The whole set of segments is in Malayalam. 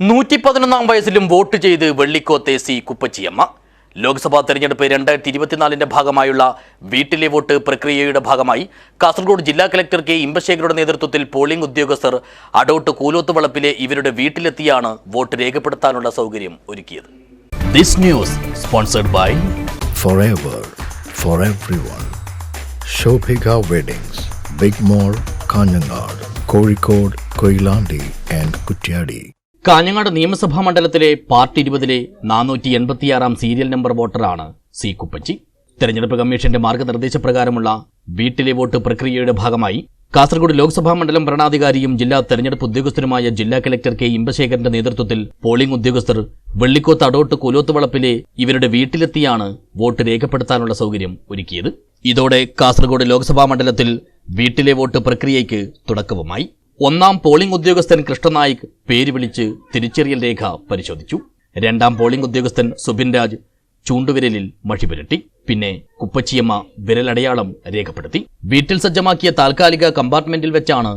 നൂറ്റി പതിനൊന്നാം വയസ്സിലും വോട്ട് ചെയ്ത് വെള്ളിക്കോത്തെ സി കുപ്പച്ചിയമ്മ. ലോക്സഭാ തെരഞ്ഞെടുപ്പ് രണ്ടായിരത്തി ഇരുപത്തിനാലിന്റെ ഭാഗമായുള്ള വീട്ടിലെ വോട്ട് പ്രക്രിയയുടെ ഭാഗമായി കാസർഗോഡ് ജില്ലാ കലക്ടർ കെ ഇമ്പശേഖരുടെ നേതൃത്വത്തിൽ പോളിംഗ് ഉദ്യോഗസ്ഥർ അടോട്ട് കൂലോത്ത് വളപ്പിലെ ഇവരുടെ വീട്ടിലെത്തിയാണ് വോട്ട് രേഖപ്പെടുത്താനുള്ള സൗകര്യം ഒരുക്കിയത്. This news sponsored by Kozhikode, Koilandi and Kutyadi. Kanhangad നിയമസഭാ മണ്ഡലത്തിലെ പാർട്ടി ഇരുപതിലെ നാനൂറ്റി എൺപത്തിയാറാം സീരിയൽ നമ്പർ വോട്ടറാണ് സി കുപ്പച്ചി. തെരഞ്ഞെടുപ്പ് കമ്മീഷന്റെ മാർഗനിർദ്ദേശപ്രകാരമുള്ള വീട്ടിലെ വോട്ട് പ്രക്രിയയുടെ ഭാഗമായി കാസർഗോഡ് ലോക്സഭാ മണ്ഡലം ഭരണാധികാരിയും ജില്ലാ തെരഞ്ഞെടുപ്പ് ഉദ്യോഗസ്ഥരുമായ ജില്ലാ കലക്ടർ കെ ഇമ്പശേഖരന്റെ നേതൃത്വത്തിൽ പോളിംഗ് ഉദ്യോഗസ്ഥർ വെള്ളിക്കോത്ത് അടോട്ട് കുലോത്തുവളപ്പിലെ ഇവരുടെ വീട്ടിലെത്തിയാണ് വോട്ട് രേഖപ്പെടുത്താനുള്ള സൗകര്യം ഒരുക്കിയത്. ഇതോടെ കാസർഗോഡ് ലോക്സഭാ മണ്ഡലത്തിൽ വീട്ടിലെ വോട്ട് പ്രക്രിയയ്ക്ക് തുടക്കവുമായി. ഒന്നാം പോളിംഗ് ഉദ്യോഗസ്ഥൻ കൃഷ്ണനായിക് പേര് വിളിച്ച് തിരിച്ചറിയൽ രേഖ പരിശോധിച്ചു. രണ്ടാം പോളിംഗ് ഉദ്യോഗസ്ഥൻ സുബിൻ രാജ് ചൂണ്ടുവിരലിൽ മഷി പുരട്ടി. പിന്നെ കുപ്പച്ചിയമ്മ വിരലടയാളം രേഖപ്പെടുത്തി. വീട്ടിൽ സജ്ജമാക്കിയ താൽക്കാലിക കമ്പാർട്ട്മെന്റിൽ വെച്ചാണ്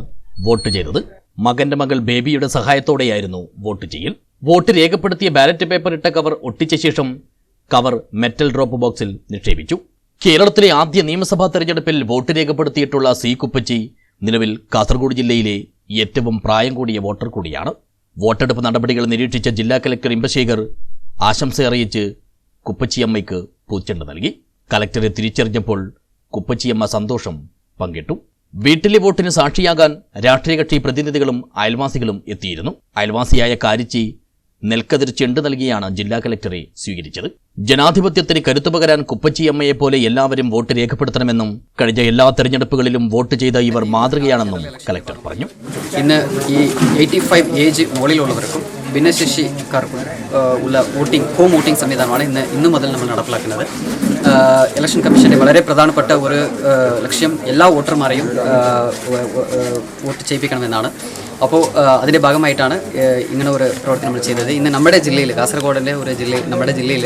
വോട്ട് ചെയ്തത്. മകന്റെ മകൾ ബേബിയുടെ സഹായത്തോടെയായിരുന്നു വോട്ട് ചെയ്യൽ. വോട്ട് രേഖപ്പെടുത്തിയ ബാലറ്റ് പേപ്പർ ഇട്ട കവർ ഒട്ടിച്ച ശേഷം കവർ മെറ്റൽ ഡ്രോപ്പ് ബോക്സിൽ നിക്ഷേപിച്ചു. കേരളത്തിലെ ആദ്യ നിയമസഭാ തെരഞ്ഞെടുപ്പിൽ വോട്ട് രേഖപ്പെടുത്തിയിട്ടുള്ള സി കുപ്പച്ചി നിലവിൽ കാസർഗോഡ് ജില്ലയിലെ ഏറ്റവും പ്രായം കൂടിയ വോട്ടർ കൂടിയാണ്. വോട്ടെടുപ്പ് നടപടികൾ നിരീക്ഷിച്ച ജില്ലാ കലക്ടർ ഇമ്പശേഖർ ആശംസ അറിയിച്ച് കുപ്പച്ചിയമ്മയ്ക്ക് പൂച്ചെണ്ട് നൽകി. കലക്ടറെ തിരിച്ചറിഞ്ഞപ്പോൾ കുപ്പച്ചിയമ്മ സന്തോഷം പങ്കിട്ടു. വീട്ടിലെ വോട്ടിന് സാക്ഷിയാകാൻ രാഷ്ട്രീയ കക്ഷി പ്രതിനിധികളും അയൽവാസികളും എത്തിയിരുന്നു. അയൽവാസിയായ കാരിച്ചി നെൽക്കതിർ ചെണ്ട് നൽകിയാണ് ജില്ലാ കലക്ടറെ സ്വീകരിച്ചത്. ജനാധിപത്യത്തിന് കരുത്തു പകരാൻ കുപ്പച്ചിയമ്മയെ പോലെ എല്ലാവരും വോട്ട് രേഖപ്പെടുത്തണമെന്നും കഴിഞ്ഞ എല്ലാ തെരഞ്ഞെടുപ്പുകളിലും വോട്ട് ചെയ്ത ഇവർ മാതൃകയാണെന്നും കലക്ടർ പറഞ്ഞു. ഇന്ന് ഈ എയ്റ്റി ഫൈവ് ഏജ് മുകളിലുള്ളവർക്കും ഭിന്നശേഷിക്കാർക്കും ഉള്ള വോട്ടിംഗ് ഹോം വോട്ടിംഗ് സംവിധാനമാണ് ഇന്ന് ഇന്നു മുതൽ നമ്മൾ നടപ്പിലാക്കുന്നത്. ഇലക്ഷൻ കമ്മീഷന്റെ വളരെ പ്രധാനപ്പെട്ട ഒരു ലക്ഷ്യം എല്ലാ വോട്ടർമാരെയും വോട്ട് ചെയ്യിപ്പിക്കണമെന്നാണ്. അപ്പോൾ അതിന്റെ ഭാഗമായിട്ടാണ് ഇങ്ങനെ ഒരു പ്രവർത്തനം നമ്മൾ ചെയ്തത്. ഇന്ന് നമ്മുടെ ജില്ലയിൽ കാസർഗോഡിന്റെ ഒരു ജില്ലയിൽ നമ്മുടെ ജില്ലയിൽ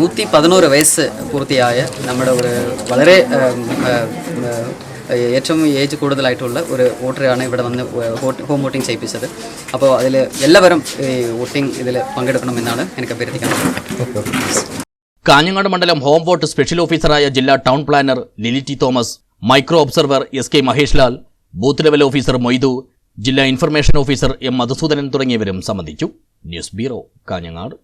നൂറ്റി പതിനോറ് വയസ്സ് പൂർത്തിയായ നമ്മുടെ ഒരു വളരെ ഏറ്റവും ഏജ് കൂടുതലായിട്ടുള്ള ഒരു വോട്ടറെയാണ് ഇവിടെ വന്ന് ഹോം വോട്ടിംഗ് ചെയ്യിപ്പിച്ചത്. അപ്പോൾ അതിൽ എല്ലാവരും ഈ വോട്ടിംഗ് ഇതിൽ പങ്കെടുക്കണമെന്നാണ് എനിക്ക് അഭ്യർത്ഥിക്കുന്നത്. കാഞ്ഞങ്ങാട് മണ്ഡലം ഹോം വോട്ട് സ്പെഷ്യൽ ഓഫീസറായ ജില്ലാ town planner Lily T Thomas micro observer S K Mahesh Lal booth level officer Moidu ജില്ലാ ഇൻഫർമേഷൻ ഓഫീസർ എം മധുസൂദനൻ തുടങ്ങിയവരും സംബന്ധിച്ചു. News bureau Kanhangad.